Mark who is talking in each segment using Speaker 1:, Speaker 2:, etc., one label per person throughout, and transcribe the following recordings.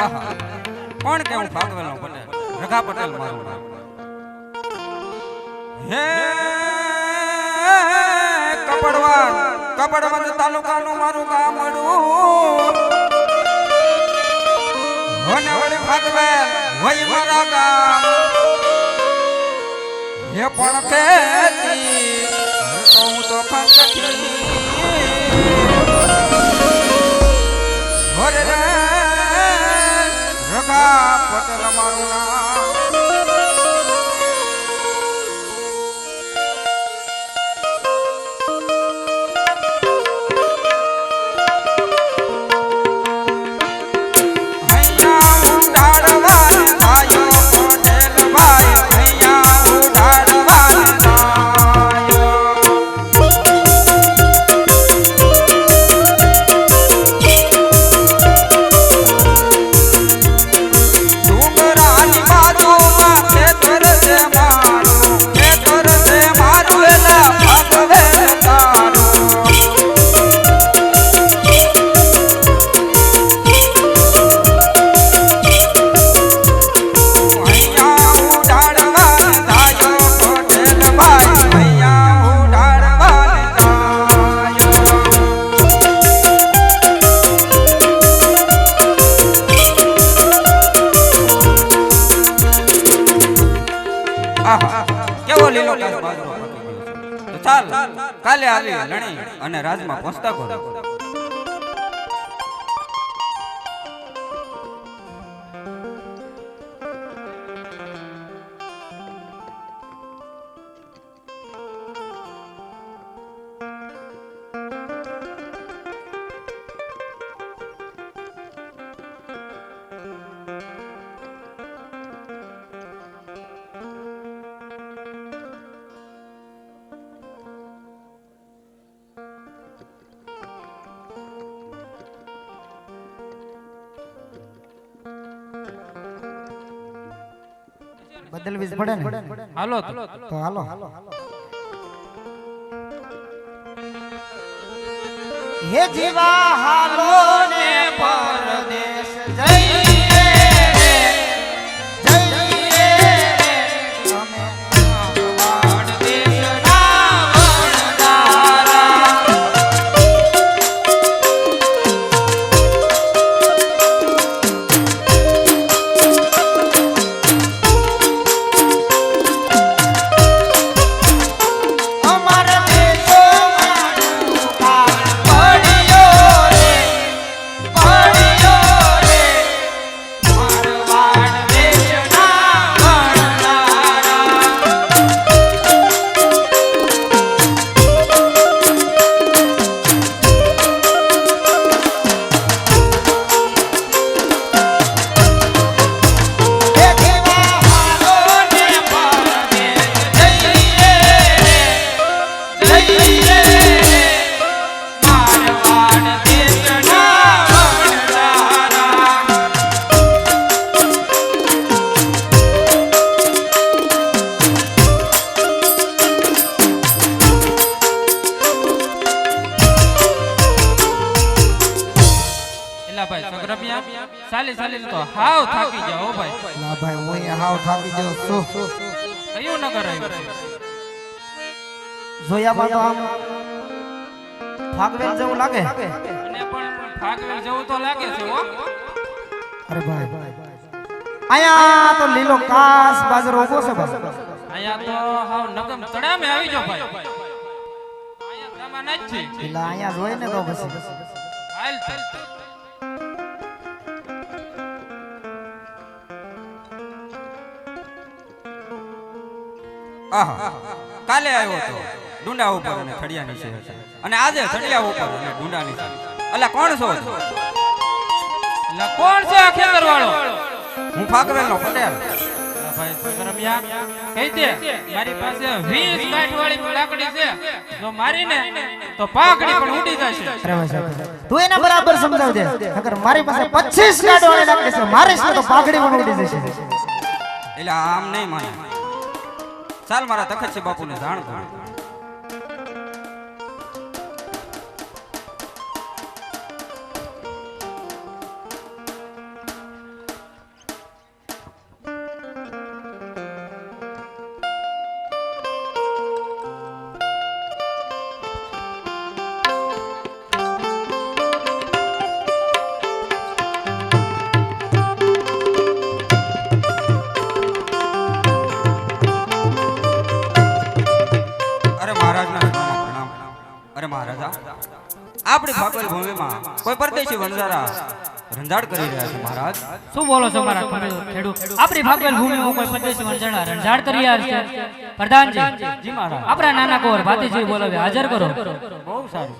Speaker 1: કોણ કે હું ભાગવેલો પટેલ? રઘા પટેલ મારું નામ. હે કપડવાન કપડવંત તાલુકાનું મારું ગામ હે પણ તે તો હું તો કંકટી રઘા પટેલ મારું નામ ચાલ કાલે આવી લણી અને રાજમાં પહોંચતા કરો
Speaker 2: પડે ને?
Speaker 3: હાલો
Speaker 2: તો. હાલો હે જીવા હાલો ને પરદેશ જોયામાં તો આમ ફાગવેલ જેવું લાગે?
Speaker 3: અને પણ ફાગવેલ જેવું તો લાગે છે હો.
Speaker 2: અરે ભાઈ આયા તો લીલો કાસ બાજરો ઊભો છે બસ
Speaker 3: અહીંયા તો હાવ નગમ તળામે આવી જો ભાઈ. આયા તમા નથી
Speaker 2: એટલે અહીંયા જોઈ ને તો બસ
Speaker 3: હાલ
Speaker 1: ચાલ કાલે આવ્યો તો. ડુંડા ઉપર અને થડિયા નીચે હતો. અને આજે થડિયા ઉપર અને ડુંડા નીચે. અલા કોણ છો?
Speaker 3: એટલે કોણ છે આ ખેતર વાળો
Speaker 1: હું ફાકવેલનો પટેલ.
Speaker 3: એલા ભાઈ સગરમિયા કહી દે મારી પાસે 20 કાઠ વાળી લાકડી છે. જો મારી ને તો પાકડી પણ ઉડી જશે.
Speaker 2: અરે ભાઈ સાહેબ તું એને બરાબર સમજાવજે. નકર મારી પાસે 25 કાઢવાની લાકડી છે મારી છે તો પાઘડી પણ ઉડી જશે.
Speaker 1: એટલે આમ નહીં માને. ચાલ મારા તખતસિંહ બાપુને જાણ કરું. દે છે વણઝારા રંજાડ કરી રહ્યા છે મહારાજ.
Speaker 3: શું બોલો છો મારા ખેડૂત? આપણી ભાગવેલ ભૂમિમાં કોઈ પરદેશી વણઝાડા રંજાડ કરી રહ્યા છે. પ્રધાનજી
Speaker 4: જી મહારાજ.
Speaker 3: આપણા નાના કોર ભાતીજી બોલાવે હાજર કરો.
Speaker 4: બહુ સારું.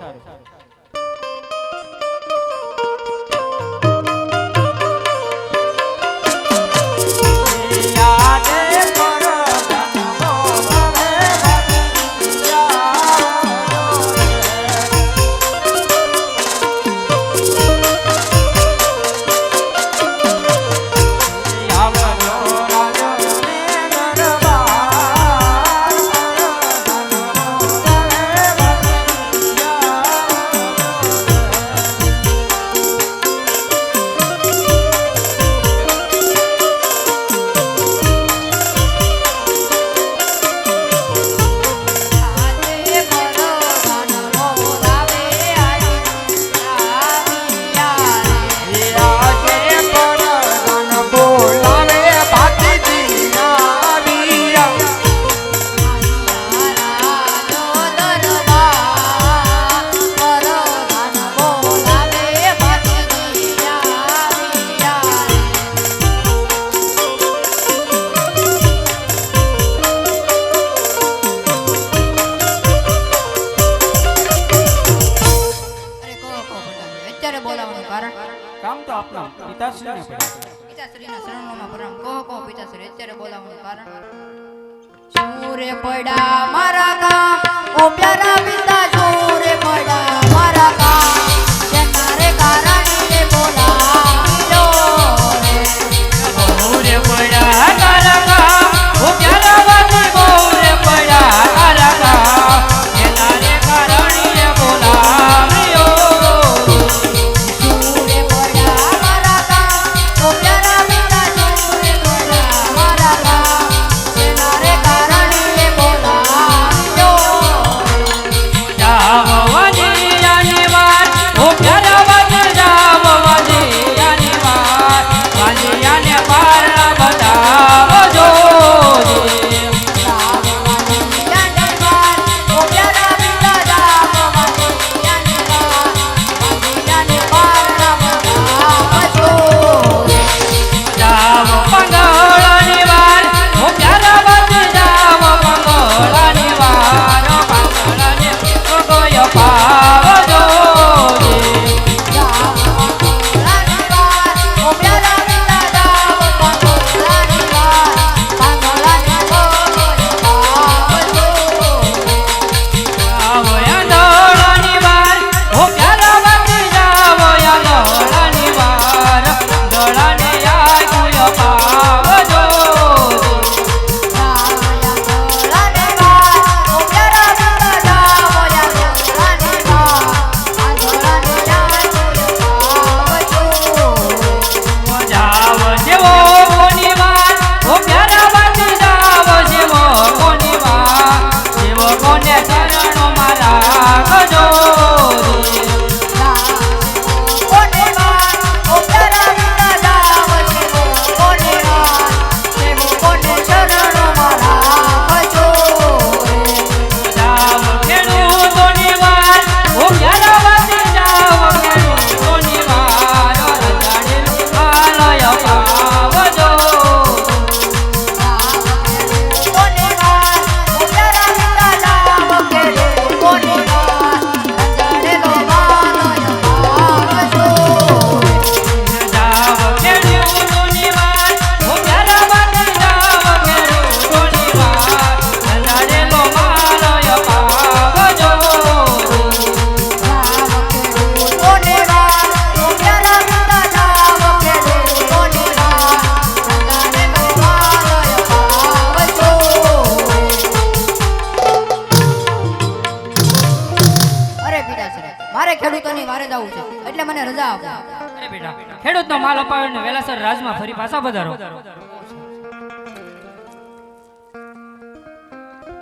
Speaker 3: સુરતનો માલ અપાવીને વેલાસર રાજમાં ફરી પાછા વધારો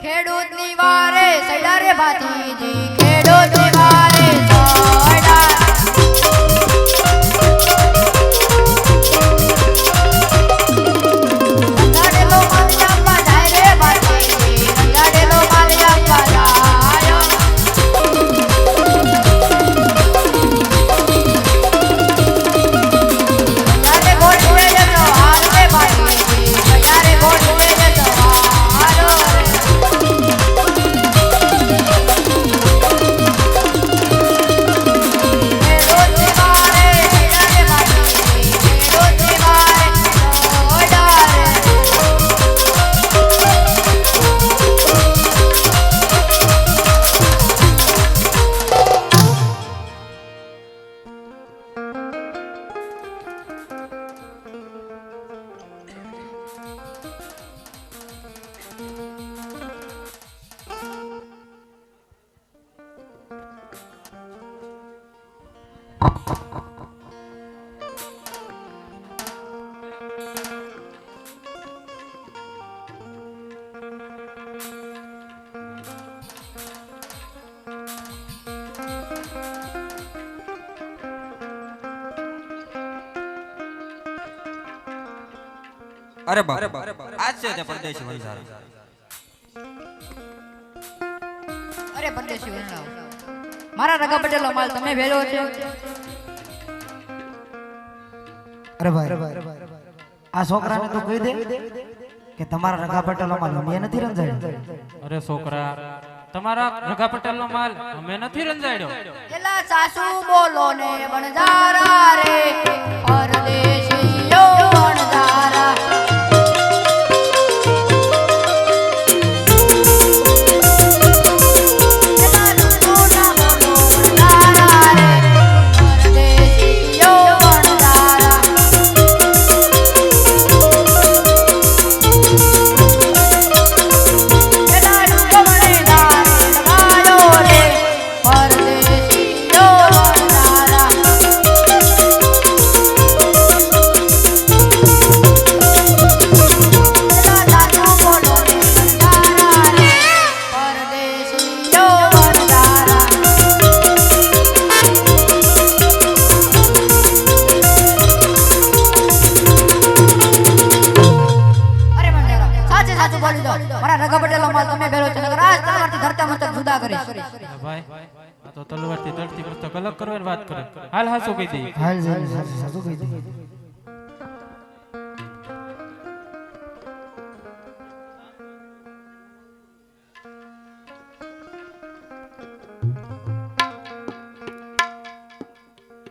Speaker 5: ખેડૂતની વારે સૈડારે ભાતીજી
Speaker 1: અરે બાપ આજ છે તે પરદેશી વંશારો
Speaker 4: અરે પરદેશી વંશાઓ મારા રગા પટેલો માલ તમે વેલો છે.
Speaker 2: અરે ભાઈ આ છોકરાને તું કહી દે કે તમારા રગા પટેલોમાં અમે નથી રંજાડ્યો.
Speaker 3: અરે છોકરા તમારા રગા પટેલ નો માલ અમે નથી રંજાડ્યો.
Speaker 4: એલા સાસુ બોલો ને વણજારા રે પરદેશીઓ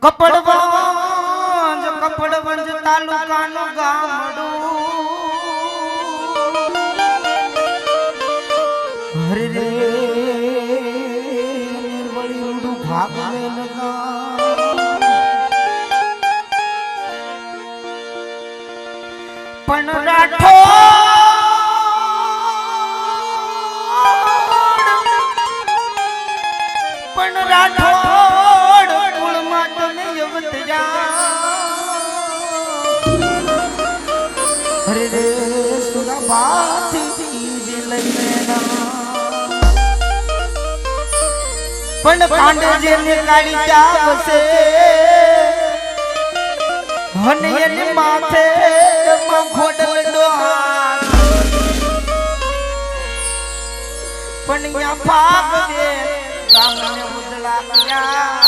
Speaker 2: કપડવંજ કપડવંજ તાલુકાનું ગામડું. હરે રે નિર્વળિયું ભાગવેલ ગામ પણ રાઠો! પણ રાઠોડ પણ કાંડે જેને કાઢી જાવશે અને એની માથે ખોડલ ડોહાર પણ યા ભાગ દે ગામને ઉદલા કર્યા.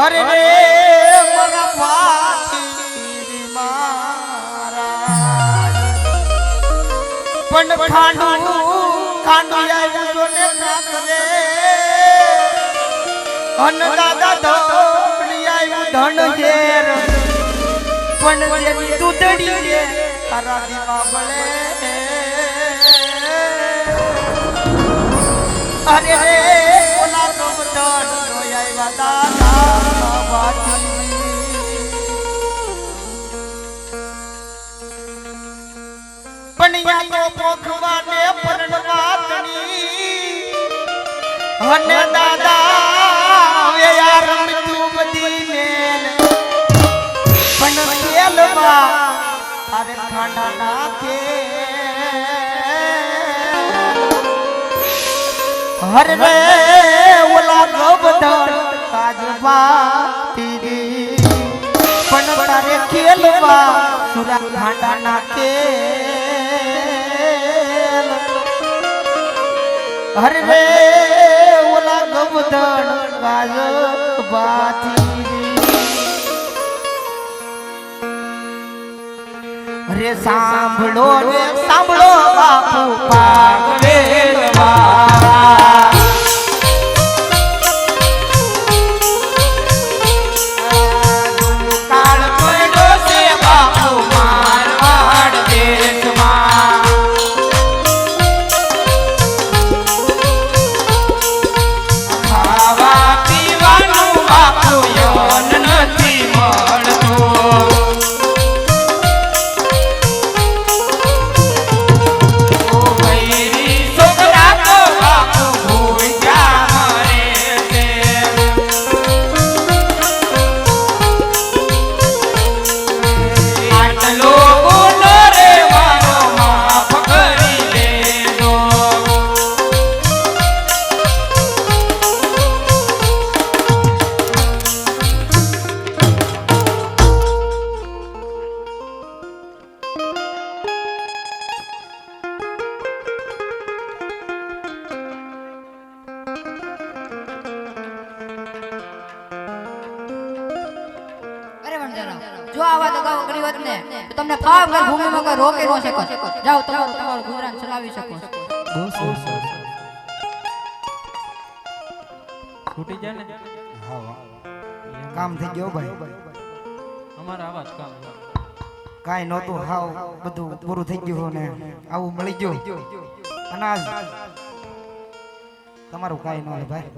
Speaker 2: અરે રે મગા ફાટી મારા. પણ ખાંડુ ધન ઘેર. પણ જેની દૂધડી રે તારા દીવા બળે. અરે ઓલા આવ્યા દાદા. બાજી અને દાદા હવે યાર મૃત્યુ બધી મેલ પણ ખેલમાં અરે ખાંડા નાખે. હરે રે, ઓલા ગોબધન કાજવા તીરી પણ તારે ખેલવા સુરા ખાંડા નાખે. હરે ઓલા વાલો બાથી રે સાંભળો રે સાંભળો બાપુ પાગવેલવા
Speaker 4: કાંઈ
Speaker 2: નહોતું હાવ બધું પૂરું થઈ ગયું ને આવું મળી ગયું. અનાજ. તમારું કાંઈ ન હોય ભાઈ.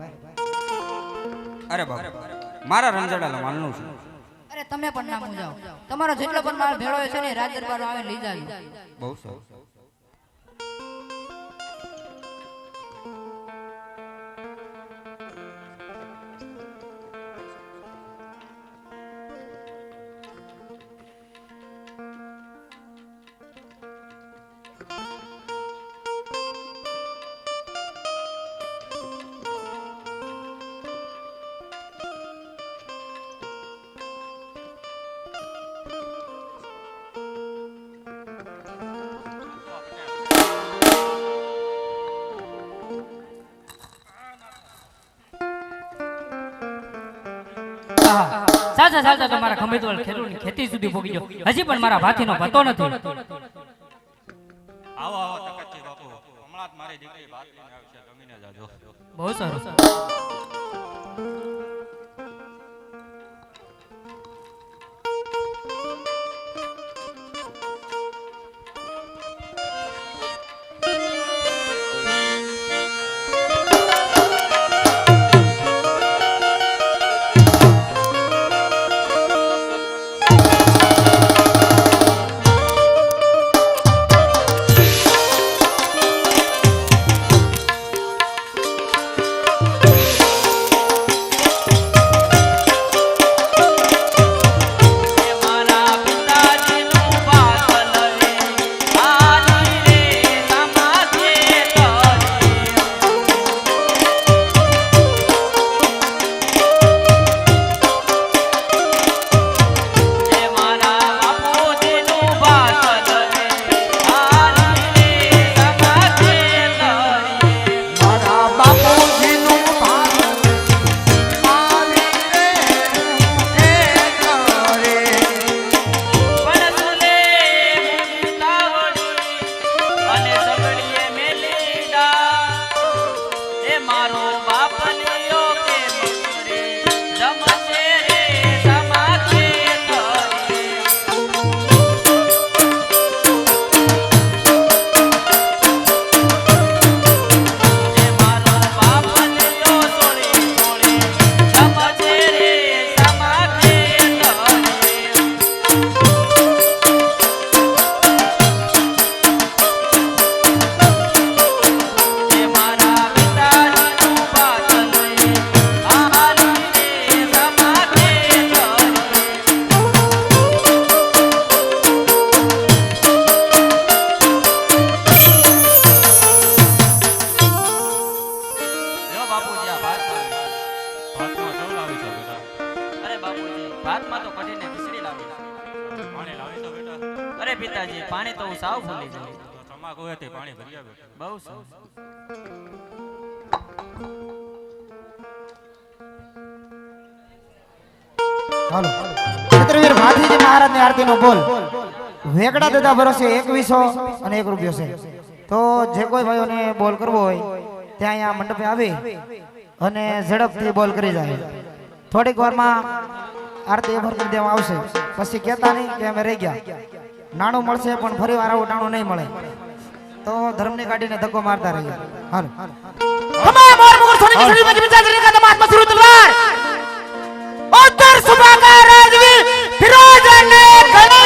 Speaker 1: અરે બાપ મારા રંજાડાલા માલનું છું.
Speaker 4: અરે તમે પણ ના મૂંઝાઓ તમારો જેટલો પણ માલ ભેળો છે ને રાજ દરબાર આવે લઈ જાવ
Speaker 1: બહુ સરસ.
Speaker 6: સાચા સાચા તમારા ખેડૂતની ખેતી સુધી ભોગી ગયો હજી પણ મારા ભાથીનો પતો નથી.
Speaker 1: આવો આવો તકચ્છી બાપુ. હમણાં જ મારી દીકરી ભાત લઈને આવી છે જમીને જાજો.
Speaker 6: બહુ સારું
Speaker 7: હું ગયો
Speaker 3: તો તમાકુ હોય તે પાણી ભરી આવે
Speaker 7: બહુ સાવ
Speaker 2: હાલો. ક્ષત્રવીર માધીજી મહારાજની આરતી નો બોલ. વેગડા દાદા ભરોસે એકવીસો અને એક રૂપિયો છે. તો જે કોઈ ભાઈઓને બોલ કરવો હોય ત્યાં અહીંયા મંડપે આવી અને ઝડપથી બોલ કરી જાય. થોડીક વારમાં આરતી ભર કરી દેવામાં આવશે. પછી કહેતા નહીં કે અમે રહી ગયા. નાણું મળશે, પણ ફરી વાર આવું નાણું નહીં મળે. તો ધર્મને કાઢીને ધક્કો મારતા રહીએ. હાલો. માં કિમિતા કા ઉત્તર રાજવી ફિરોજ ને ગણિત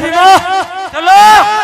Speaker 7: पे